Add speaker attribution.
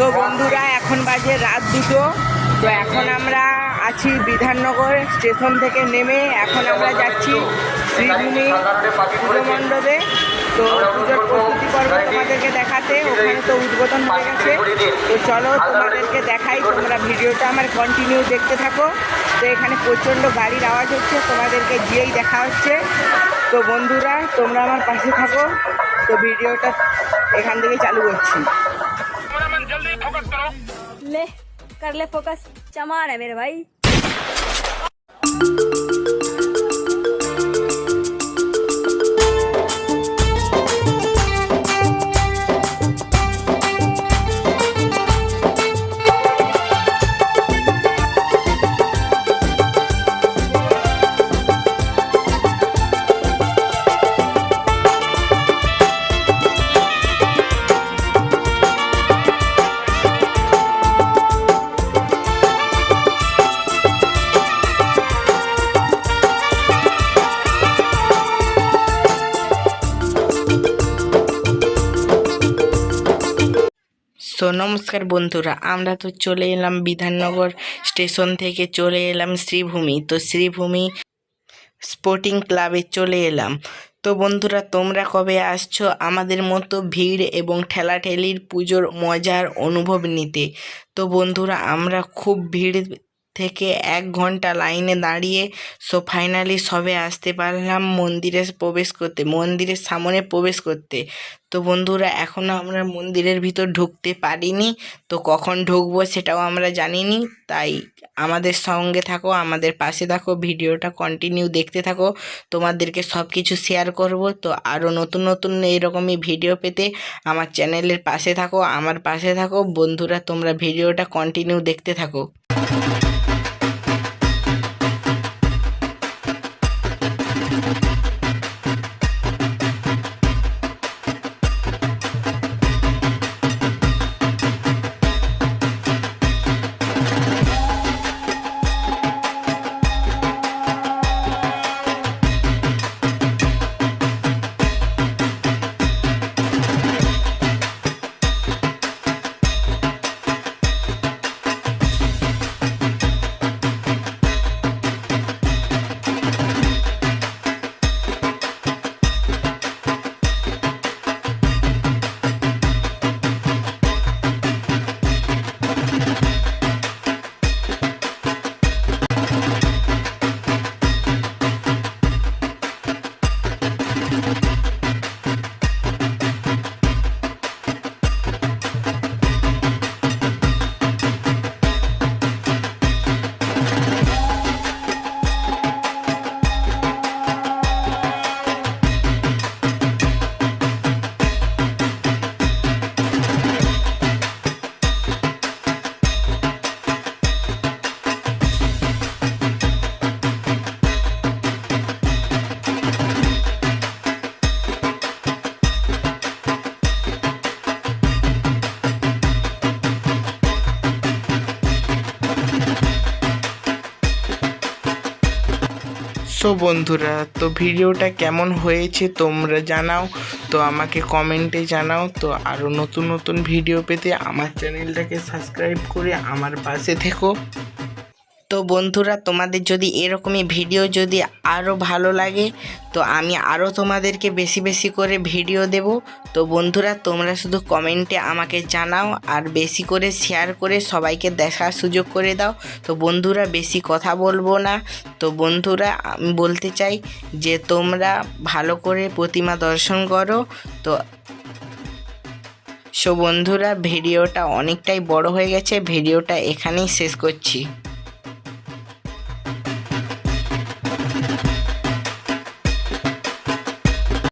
Speaker 1: তো বন্ধুরা, এখন বাজে রাত দুটো। তো এখন আমরা আছি বিধাননগর স্টেশন থেকে নেমে। এখন আমরা যাচ্ছি শ্রীভূমি পুজো মণ্ডপে। তো পুজোর প্রস্তুতি পর্ব তোমাদেরকে দেখাতে। ওখানে তো উদ্বোধন হয়ে গেছে। তো চলো তোমাদেরকে দেখাই, তোমরা ভিডিওটা আমার কন্টিনিউ দেখতে থাকো। তো এখানে প্রচণ্ড গাড়ির আওয়াজ হচ্ছে, তোমাদেরকে গিয়েই দেখা হচ্ছে। তো বন্ধুরা, তোমরা আমার পাশে থাকো। তো ভিডিওটা এখান থেকে চালু করছি।
Speaker 2: ले कर ले फोकस चमार है मेरे भाई।
Speaker 1: সো নমস্কার বন্ধুরা, আমরা তো চলে এলাম বিধাননগর স্টেশন থেকে চলে এলাম শ্রীভূমি। তো শ্রীভূমি স্পোর্টিং ক্লাবে চলে এলাম। তো বন্ধুরা, তোমরা কবে আসছো? আমাদের মতো ভিড় এবং ঠেলাঠেলির পুজোর মজার অনুভব নিতে। তো বন্ধুরা, আমরা খুব ভিড় থেকে এক ঘণ্টা লাইনে দাঁড়িয়ে সো ফাইনালি সবে আসতে পারলাম মন্দিরে প্রবেশ করতে, মন্দিরের সামনে প্রবেশ করতে। তো বন্ধুরা এখনও আমরা মন্দিরের ভিতর ঢুকতে পারিনি। তো কখন ঢুকবো সেটাও আমরা জানিনি। তাই আমাদের সঙ্গে থাকো, আমাদের পাশে থাকো, ভিডিওটা কন্টিনিউ দেখতে থাকো। তোমাদেরকে সব কিছু শেয়ার করব। তো আরও নতুন নতুন এইরকমই ভিডিও পেতে আমার চ্যানেলের পাশে থাকো, আমার পাশে থাকো। বন্ধুরা, তোমরা ভিডিওটা কন্টিনিউ দেখতে থাকো। সো বন্ধুরা? তো ভিডিওটা কেমন হয়েছে তোমরা জানাও। তো আমাকে কমেন্টে জানাও। তো আরও নতুন নতুন ভিডিও পেতে আমার চ্যানেলটাকে সাবস্ক্রাইব করে আমার পাশে থেকো। তো বন্ধুরা, তোমাদের যদি এরকমই ভিডিও যদি আরও ভালো লাগে, তো আমি আরও তোমাদেরকে বেশি বেশি করে ভিডিও দেব। তো বন্ধুরা, তোমরা শুধু কমেন্টে আমাকে জানাও আর বেশি করে শেয়ার করে সবাইকে দেখার সুযোগ করে দাও। তো বন্ধুরা, বেশি কথা বলব না। তো বন্ধুরা, আমি বলতে চাই যে তোমরা ভালো করে প্রতিমা দর্শন করো। তো সো বন্ধুরা, ভিডিওটা অনেকটাই বড় হয়ে গেছে। ভিডিওটা এখানেই শেষ করছি।